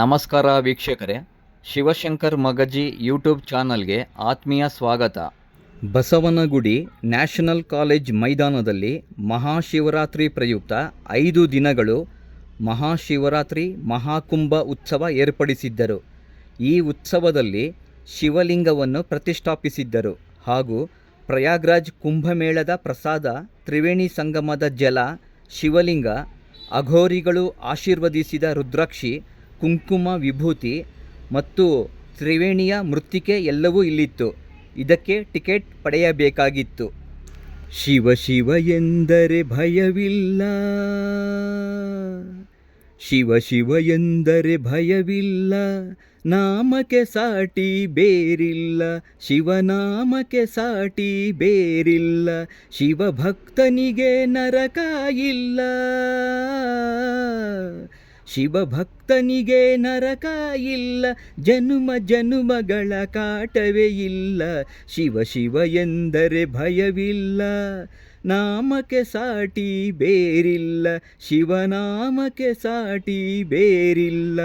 ನಮಸ್ಕಾರ ವೀಕ್ಷಕರೇ, ಶಿವಶಂಕರ್ ಮಗಜಿ ಯೂಟ್ಯೂಬ್ ಚಾನಲ್ಗೆ ಆತ್ಮೀಯ ಸ್ವಾಗತ. ಬಸವನಗುಡಿ ನ್ಯಾಷನಲ್ ಕಾಲೇಜ್ ಮೈದಾನದಲ್ಲಿ ಮಹಾಶಿವರಾತ್ರಿ ಪ್ರಯುಕ್ತ ಐದು ದಿನಗಳು ಮಹಾಶಿವರಾತ್ರಿ ಮಹಾಕುಂಭ ಉತ್ಸವ ಏರ್ಪಡಿಸಿದ್ದರು. ಈ ಉತ್ಸವದಲ್ಲಿ ಶಿವಲಿಂಗವನ್ನು ಪ್ರತಿಷ್ಠಾಪಿಸಿದ್ದರು ಹಾಗೂ ಪ್ರಯಾಗ್ರಾಜ್ ಕುಂಭಮೇಳದ ಪ್ರಸಾದ, ತ್ರಿವೇಣಿ ಸಂಗಮದ ಜಲ, ಶಿವಲಿಂಗ, ಅಘೋರಿಗಳು ಆಶೀರ್ವದಿಸಿದ ರುದ್ರಾಕ್ಷಿ ಕುಂಕುಮ ವಿಭೂತಿ ಮತ್ತು ತ್ರಿವೇಣಿಯ ಮೃತ್ತಿಕೆ ಎಲ್ಲವೂ ಇಲ್ಲಿತ್ತು. ಇದಕ್ಕೆ ಟಿಕೆಟ್ ಪಡೆಯಬೇಕಾಗಿತ್ತು. ಶಿವ ಶಿವ ಎಂದರೆ ಭಯವಿಲ್ಲ. ಶಿವ ಶಿವ ಎಂದರೆ ಭಯವಿಲ್ಲ. ನಾಮಕ್ಕೆ ಸಾಟಿ ಬೇರಿಲ್ಲ. ಶಿವನಾಮಕ್ಕೆ ಸಾಟಿ ಬೇರಿಲ್ಲ. ಶಿವಭಕ್ತನಿಗೆ ನರಕ ಇಲ್ಲ. ಶಿವಭಕ್ತನಿಗೆ ನರಕ ಇಲ್ಲ, ಜನುಮ ಜನುಮಗಳ ಕಾಟವೇ ಇಲ್ಲ, ಶಿವ ಶಿವ ಎಂದರೆ ಭಯವಿಲ್ಲ, ನಾಮಕ್ಕೆ ಸಾಟಿ ಬೇರಿಲ್ಲ, ಶಿವನಾಮಕ್ಕೆ ಸಾಟಿ ಬೇರಿಲ್ಲ.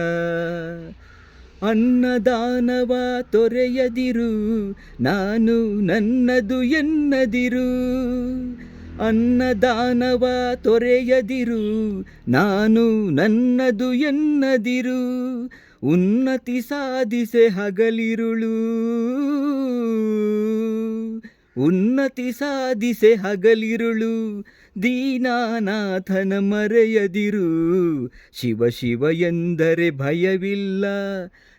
ಅನ್ನದಾನವ ತೊರೆಯದಿರು, ನಾನು ನನ್ನದು ಎನ್ನದಿರು ಅನ್ನದಾನವ ತೊರೆಯದಿರು, ನಾನು ನನ್ನದು ಎನ್ನದಿರು. ಉನ್ನತಿ ಸಾಧಿಸೆ ಹಗಲಿರುಳು. ಉನ್ನತಿ ಸಾಧಿಸೆ ಹಗಲಿರುಳು. ದೀನಾನಾಥನ ಮರೆಯದಿರು. ಶಿವ ಶಿವ ಎಂದರೆ ಭಯವಿಲ್ಲ.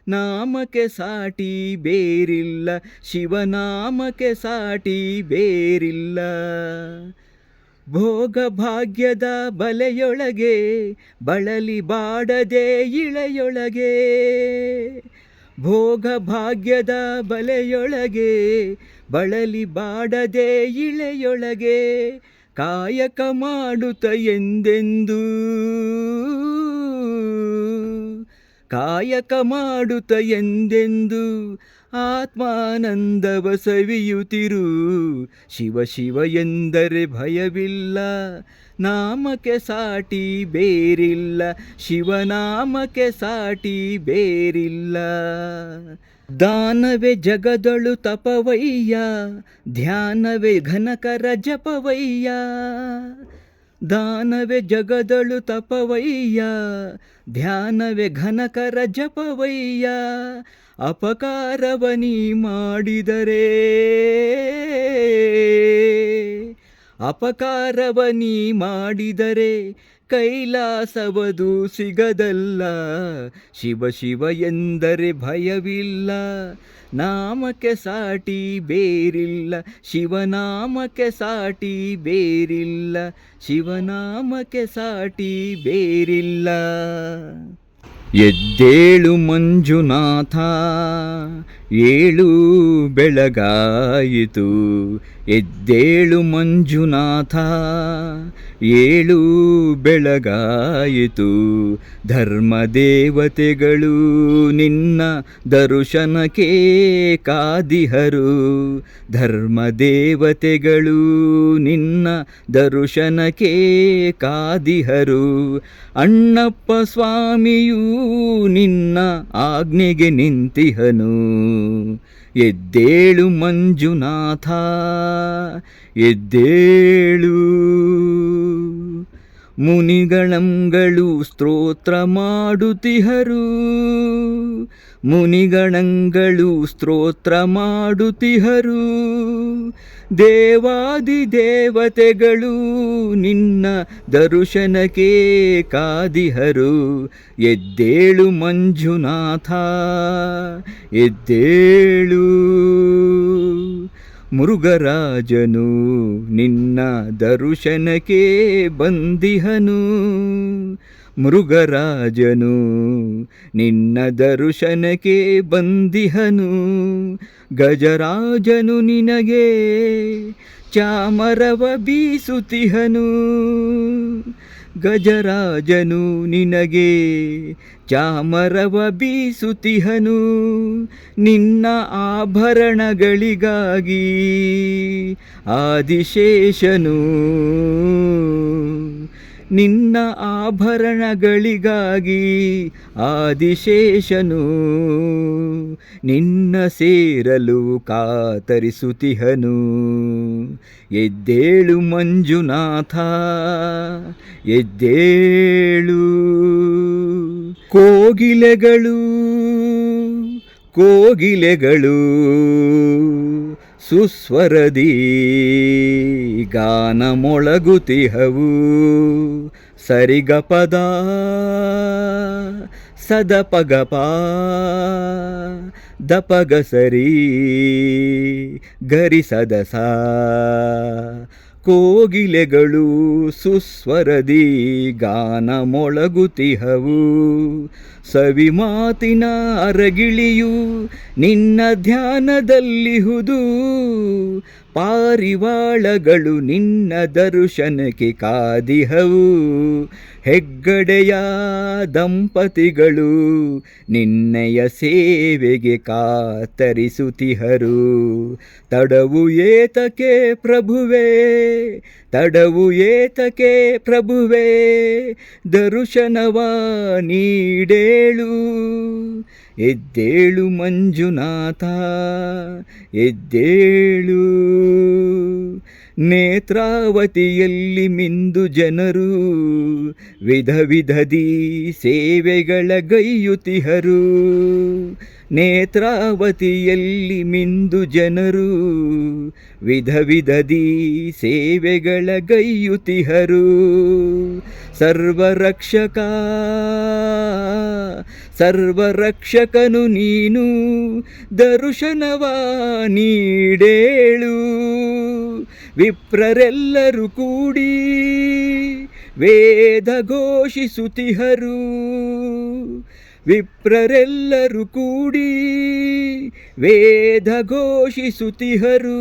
ನಾಮಕ್ಕೆ ಸಾಟಿ ಬೇರಿಲ್ಲ. ಶಿವನಾಮಕ್ಕೆ ಸಾಟಿ ಬೇರಿಲ್ಲ. ಭೋಗ ಭಾಗ್ಯದ ಬಲೆಯೊಳಗೆ ಬಳಲಿ ಬಾಡದೆ ಇಳೆಯೊಳಗೆ. ಭೋಗ ಭಾಗ್ಯದ ಬಲೆಯೊಳಗೆ ಬಳಲಿ ಬಾಡದೆ ಇಳೆಯೊಳಗೆ ಕಾಯಕ ಮಾಡುತ್ತ ಎಂದೆಂದೂ. ಕಾಯಕ ಮಾಡುತ್ತ ಎಂದೆಂದು ಆತ್ಮಾನಂದವ ಸವಿಯುತ್ತಿರು ಶಿವ ಶಿವ ಎಂದರೆ ಭಯವಿಲ್ಲ, ನಾಮಕ್ಕೆ ಸಾಟಿ ಬೇರಿಲ್ಲ. ಶಿವನಾಮಕ್ಕೆ ಸಾಟಿ ಬೇರಿಲ್ಲ. ದಾನವೇ ಜಗದಳು ತಪವಯ್ಯ, ಧ್ಯಾನವೇ ಘನಕರ ಜಪವಯ್ಯ. ದಾನವೇ ಜಗದಳು ತಪವಯ್ಯ ಧ್ಯಾನವೆ ಘನಕರ ಜಪವಯ್ಯ ಅಪಕಾರವನಿ ಮಾಡಿದರೆ. ಅಪಕಾರವನಿ ಮಾಡಿದರೆ ಕೈಲಾಸವದು ಸಿಗದಲ್ಲ. ಶಿವ ಶಿವ ಎಂದರೆ ಭಯವಿಲ್ಲ, ನಾಮಕ್ಕೆ ಸಾಟಿ ಬೇರಿಲ್ಲ. ಶಿವನಾಮಕ್ಕೆ ಸಾಟಿ ಬೇರಿಲ್ಲ ಶಿವನಾಮಕ್ಕೆ ಸಾಟಿ ಬೇರಿಲ್ಲ. ಎದ್ದೇಳು ಮಂಜುನಾಥ, ಏಳು ಬೆಳಗಾಯಿತು. ಎದ್ದೇಳು ಮಂಜುನಾಥ, ಏಳು ಬೆಳಗಾಯಿತು. ಧರ್ಮದೇವತೆಗಳು ನಿನ್ನ ದರ್ಶನಕ್ಕೆ ಕಾದಿಹರು. ಧರ್ಮದೇವತೆಗಳು ನಿನ್ನ ದರ್ಶನಕ್ಕೆ ಕಾದಿಹರು. ಅಣ್ಣಪ್ಪ ಸ್ವಾಮಿಯೂ ನಿನ್ನ ಆಜ್ಞೆಗೆ ನಿಂತಿಹನು. ಎದ್ದೇಳು ಮಂಜುನಾಥ ಎದ್ದೇಳು ಮುನಿಗಳಂಗಳು ಸ್ತೋತ್ರ ಮಾಡುತಿಹರು. ಮುನಿಗಣಂಗಳು ಸ್ತೋತ್ರ ಮಾಡುತಿಹರು. ದೇವಾದಿ ದೇವತೆಗಳು ನಿನ್ನ ದರ್ಶನಕ್ಕೆ ಕಾದಿಹರು. ಎದ್ದೇಳು ಮಂಜುನಾಥ ಎದ್ದೇಳು. ಮೃಗರಾಜನು ನಿನ್ನ ದರುಶನಕ್ಕೆ ಬಂದಿಹನು. ಮೃಗರಾಜನು ನಿನ್ನ ದರುಶನಕ್ಕೆ ಬಂದಿಹನು. ಗಜರಾಜನು ನಿನಗೆ ಚಾಮರವ ಬೀಸುತಿಹನು ಗಜರಾಜನು ನಿನಗೆ ಚಾಮರವ ಬೀಸುತಿಹನು ನಿನ್ನ ಆಭರಣಗಳಿಗಾಗಿ ಆದಿಶೇಷನು. ನಿನ್ನ ಆಭರಣಗಳಿಗಾಗಿ ಆದಿಶೇಷನು. ನಿನ್ನ ಸೇರಲು ಕಾತರಿಸುತಿಹನು. ಎದ್ದೇಳು ಮಂಜುನಾಥ ಎದ್ದೇಳು. ಕೋಗಿಲೆಗಳು ಕೋಗಿಲೆಗಳು ಸುಸ್ವರದಿ ಗಾನ ಮೊಳಗುತಿಹವು ಸರಿಗಪದ ಸದಪಗಪ ದಪಗ ಸರಿ ಗರಿ ಸದಸ ಕೋಗಿಲೆಗಳು ಸುಸ್ವರದಿ ಗಾನ ಮೊಳಗುತಿಹವು ಸವಿ ಮಾತಿನ ಅರಗಿಳಿಯು ನಿನ್ನ ಧ್ಯಾನದಲ್ಲಿಹುದು. ಪಾರಿವಾಳಗಳು ನಿನ್ನ ದರ್ಶನಕ್ಕೆ ಕಾದಿಹವು. ಹೆಗ್ಗಡೆಯ ದಂಪತಿಗಳು ನಿನ್ನೆಯ ಸೇವೆಗೆ ಕಾತರಿಸುತ್ತಿಹರು ತಡವು ಏತಕೆ ಪ್ರಭುವೇ, ತಡವು ಏತಕೆ ಪ್ರಭುವೇ, ದರ್ಶನವ ನೀಡೇಳು. ಎದ್ದೇಳು ಮಂಜುನಾಥ ಎದ್ದೇಳು. ನೇತ್ರಾವತಿಯಲ್ಲಿ ಮಿಂದು ಜನರು ವಿಧ ವಿಧದಿ ಸೇವೆಗಳ ಗೈಯುತಿಹರು. ನೇತ್ರಾವತಿಯಲ್ಲಿ ಮಿಂದು ಜನರು, ವಿಧ ವಿಧದಿ ಸೇವೆಗಳ ಗೈಯುತಿಹರು. ಸರ್ವರಕ್ಷಕ, ಸರ್ವರಕ್ಷಕನು ನೀನು, ದರ್ಶನವ ನೀಡೇಳು. ವಿಪ್ರರೆಲ್ಲರೂ ಕೂಡಿ ವೇದ ಘೋಷಿಸುತ್ತಿಹರು ವಿಪ್ರರೆಲ್ಲರೂ ಕೂಡಿ ವೇದ ಘೋಷಿಸುತ್ತಿಹರು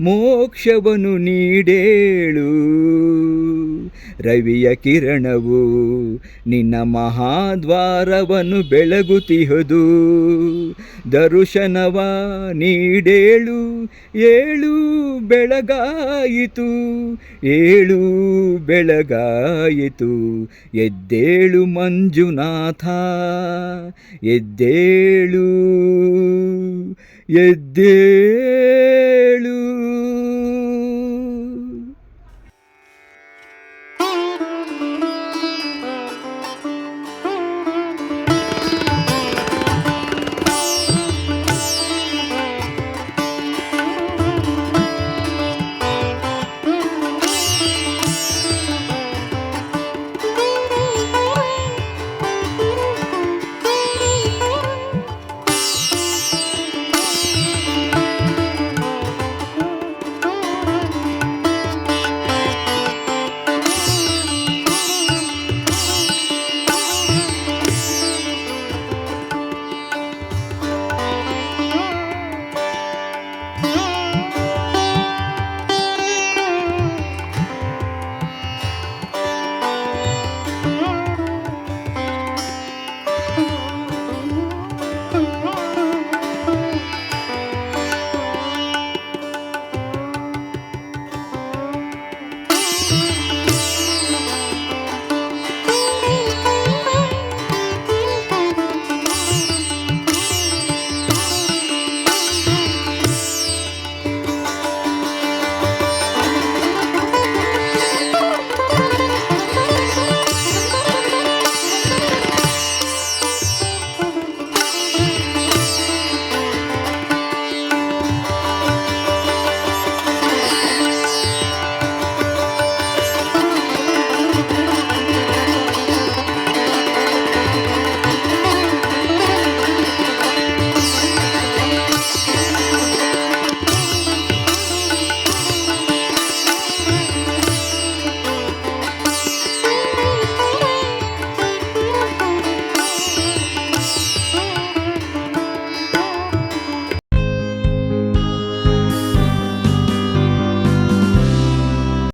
ಮೋಕ್ಷವನ್ನು ನೀಡೇಳು. ರವಿಯ ಕಿರಣವು ನಿನ್ನ ಮಹಾದ್ವಾರವನ್ನು ಬೆಳಗುತ್ತಿಹುದು ದರ್ಶನವ ನೀಡೇಳು, ಏಳು ಬೆಳಗಾಯಿತು ಏಳು ಬೆಳಗಾಯಿತು. ಎದ್ದೇಳು ಮಂಜುನಾಥ, ಎದ್ದೇಳು ಎದ್ದೇಳು.